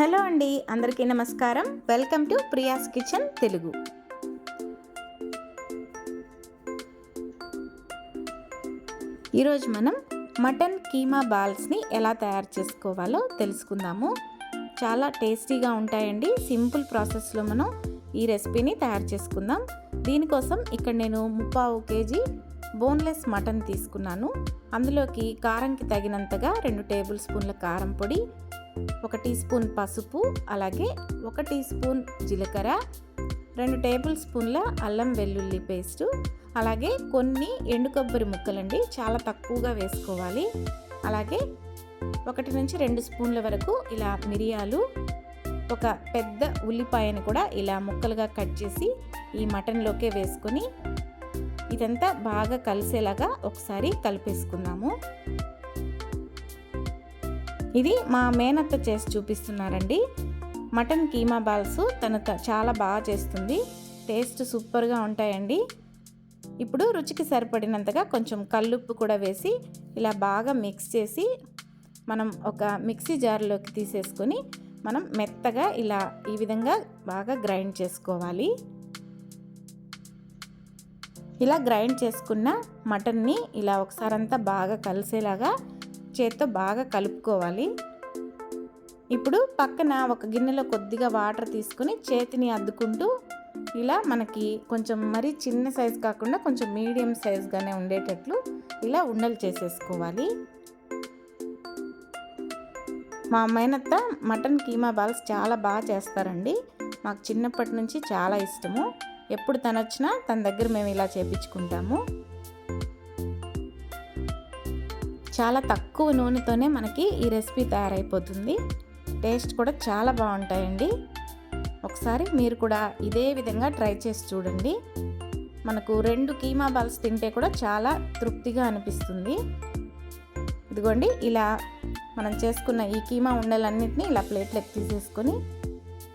Hello అండి అందరికీ నమస్కారం. Welcome to Priya's kitchen Telugu. ఈరోజు మనం మటన్ కీమా బాల్స్ని ఎలా తయారు చేసుకోవాలో తెలుసుకుందాము. చాలా టేస్టీగా ఉంటాయండి. సింపుల్ ప్రాసెస్లో మనం ఈ రెసిపీని తయారు చేసుకుందాం. దీనికోసం ఇక్కడ నేను ముప్పావు కేజీ బోన్లెస్ మటన్ తీసుకున్నాను. అందులోకి కారంకి తగినంతగా రెండు టేబుల్ స్పూన్ల కారం పొడి ఒక టీ స్పూన్ పసుపు అలాగే ఒక టీ స్పూన్ జీలకర్ర రెండు టేబుల్ స్పూన్ల అల్లం వెల్లుల్లి పేస్టు అలాగే కొన్ని ఎండు కొబ్బరి ముక్కలండి చాలా తక్కువగా వేసుకోవాలి. అలాగే ఒకటి నుంచి రెండు స్పూన్ల వరకు ఇలా మిరియాలు ఒక పెద్ద ఉల్లిపాయని కూడా ఇలా ముక్కలుగా కట్ చేసి ఈ మటన్లోకే వేసుకొని ఇదంతా బాగా కలిసేలాగా ఒకసారి కలిపేసుకుందాము. ఇది మా మేనత్త చేసి చూపిస్తున్నారండి. మటన్ కీమా బాల్స్ తను చాలా బాగా చేస్తుంది. టేస్ట్ సూపర్గా ఉంటాయండి. ఇప్పుడు రుచికి సరిపడినంతగా కొంచెం కల్లుప్పు కూడా వేసి ఇలా బాగా మిక్స్ చేసి మనం ఒక మిక్సీ జార్లోకి తీసేసుకొని మనం మెత్తగా ఇలా ఈ విధంగా బాగా గ్రైండ్ చేసుకోవాలి. ఇలా గ్రైండ్ చేసుకున్న మటన్ని ఇలా ఒకసారంతా బాగా కలిసేలాగా చేత్తో బాగా కలుపుకోవాలి. ఇప్పుడు పక్కన ఒక గిన్నెలో కొద్దిగా వాటర్ తీసుకుని చేతిని అద్దుకుంటూ ఇలా మనకి కొంచెం మరీ చిన్న సైజు కాకుండా కొంచెం మీడియం సైజ్గానే ఉండేటట్లు ఇలా ఉండలు చేసేసుకోవాలి. మా అమ్మాయినత్త మటన్ కీమా బాల్స్ చాలా బాగా చేస్తారండి. మాకు చిన్నప్పటి నుంచి చాలా ఇష్టము. ఎప్పుడు తను వచ్చినా తన దగ్గర మేము ఇలా చేపించుకుంటాము. చాలా తక్కువ నూనెతోనే మనకి ఈ రెసిపీ తయారైపోతుంది. టేస్ట్ కూడా చాలా బాగుంటాయండి. ఒకసారి మీరు కూడా ఇదే విధంగా ట్రై చేసి చూడండి. మనకు రెండు కీమా బాల్స్ తింటే కూడా చాలా తృప్తిగా అనిపిస్తుంది. ఇదిగోండి ఇలా మనం చేసుకున్న ఈ కీమా ఉండలన్నింటినీ ఇలా ప్లేట్లోకి తీసేసుకొని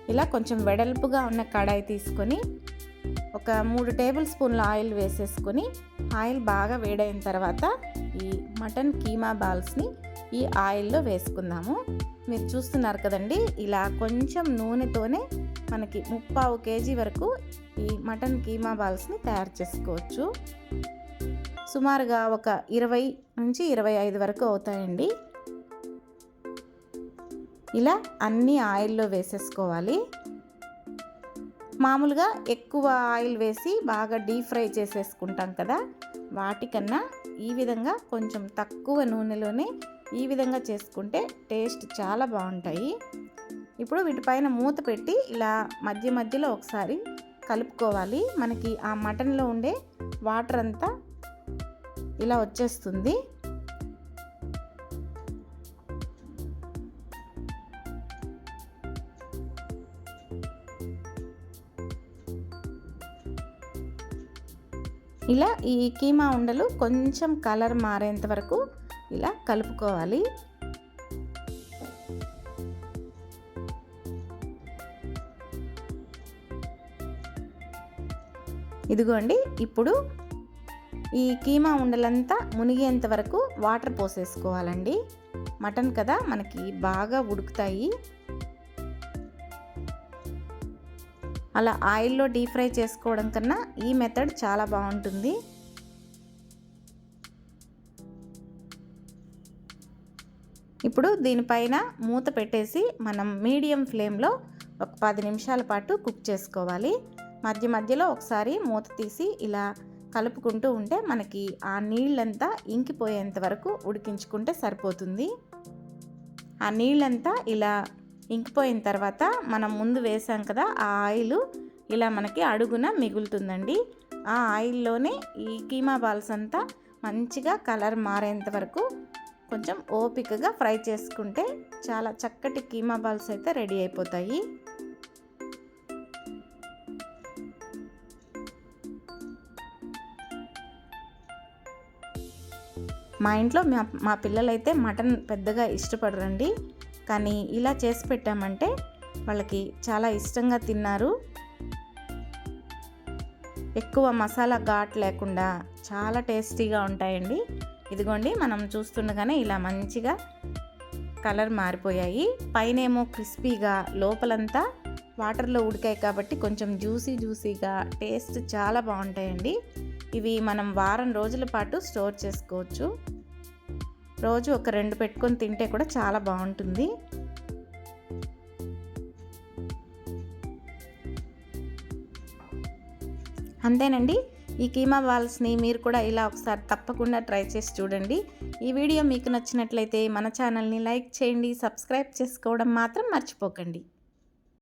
ఇలా కొంచెం వెడల్పుగా ఉన్న కడాయి తీసుకొని ఒక మూడు టేబుల్ స్పూన్ల ఆయిల్ వేసేసుకొని ఆయిల్ బాగా వేడైన తర్వాత ఈ మటన్ కీమా బాల్స్ని ఈ ఆయిల్లో వేసుకుందాము. మీరు చూస్తున్నారు కదండి ఇలా కొంచెం నూనెతోనే మనకి ముప్పావు కేజీ వరకు ఈ మటన్ కీమా బాల్స్ని తయారు చేసుకోవచ్చు. సుమారుగా ఒక ఇరవై నుంచి ఇరవై ఐదు వరకు అవుతాయండి. ఇలా అన్నీ ఆయిల్లో వేసేసుకోవాలి. మామూలుగా ఎక్కువ ఆయిల్ వేసి బాగా డీప్ ఫ్రై చేసేసుకుంటాం కదా వాటికన్నా ఈ విధంగా కొంచెం తక్కువ నూనెలోనే ఈ విధంగా చేసుకుంటే టేస్ట్ చాలా బాగుంటాయి. ఇప్పుడు వీటిపైన మూత పెట్టి ఇలా మధ్య మధ్యలో ఒకసారి కలుపుకోవాలి. మనకి ఆ మటన్లో ఉండే వాటర్ అంతా ఇలా వచ్చేస్తుంది. ఇలా ఈ కీమా ఉండలు కొంచెం కలర్ మారేంత వరకు ఇలా కలుపుకోవాలి. ఇదిగోండి ఇప్పుడు ఈ కీమా ఉండలంతా మునిగేంత వరకు వాటర్ పోసేసుకోవాలండి. మటన్ కదా మనకి బాగా ఉడుకుతాయి. అలా ఆయిల్లో డీప్ ఫ్రై చేసుకోవడం కన్నా ఈ మెథడ్ చాలా బాగుంటుంది. ఇప్పుడు దీనిపైన మూత పెట్టేసి మనం మీడియం ఫ్లేమ్లో ఒక పది నిమిషాల పాటు కుక్ చేసుకోవాలి. మధ్య మధ్యలో ఒకసారి మూత తీసి ఇలా కలుపుకుంటూ ఉంటే మనకి ఆ నీళ్ళంతా ఇంకిపోయేంత వరకు ఉడికించుకుంటే సరిపోతుంది. ఆ నీళ్ళంతా ఇలా ఇంకిపోయిన తర్వాత మనం ముందు వేసాం కదా ఆ ఆయిల్ ఇలా మనకి అడుగున మిగులుతుందండి. ఆ ఆయిల్లోనే ఈ కీమా బాల్స్ అంతా మంచిగా కలర్ మారేంత వరకు కొంచెం ఓపికగా ఫ్రై చేసుకుంటే చాలా చక్కటి కీమా బాల్స్ అయితే రెడీ అయిపోతాయి. మా ఇంట్లో మా మా పిల్లలైతే మటన్ పెద్దగా ఇష్టపడరండి. కానీ ఇలా చేసి పెట్టామంటే వాళ్ళకి చాలా ఇష్టంగా తిన్నారు. ఎక్కువ మసాలా ఘాట్ లేకుండా చాలా టేస్టీగా ఉంటాయండి. ఇదిగోండి మనం చూస్తుండగానే ఇలా మంచిగా కలర్ మారిపోయాయి. పైనేమో క్రిస్పీగా లోపలంతా వాటర్లో ఉడికాయి కాబట్టి కొంచెం జ్యూసీ జ్యూసీగా టేస్ట్ చాలా బాగుంటాయండి. ఇవి మనం వారం రోజుల పాటు స్టోర్ చేసుకోవచ్చు. రోజు ఒక రెండు పెట్టుకొని తింటే కూడా చాలా బాగుంటుంది. అంతేనండి ఈ కీమా బాల్స్ని మీరు కూడా ఇలా ఒకసారి తప్పకుండా ట్రై చేసి చూడండి. ఈ వీడియో మీకు నచ్చినట్లయితే మన ఛానల్ని లైక్ చేయండి సబ్స్క్రైబ్ చేసుకోవడం మాత్రం మర్చిపోకండి.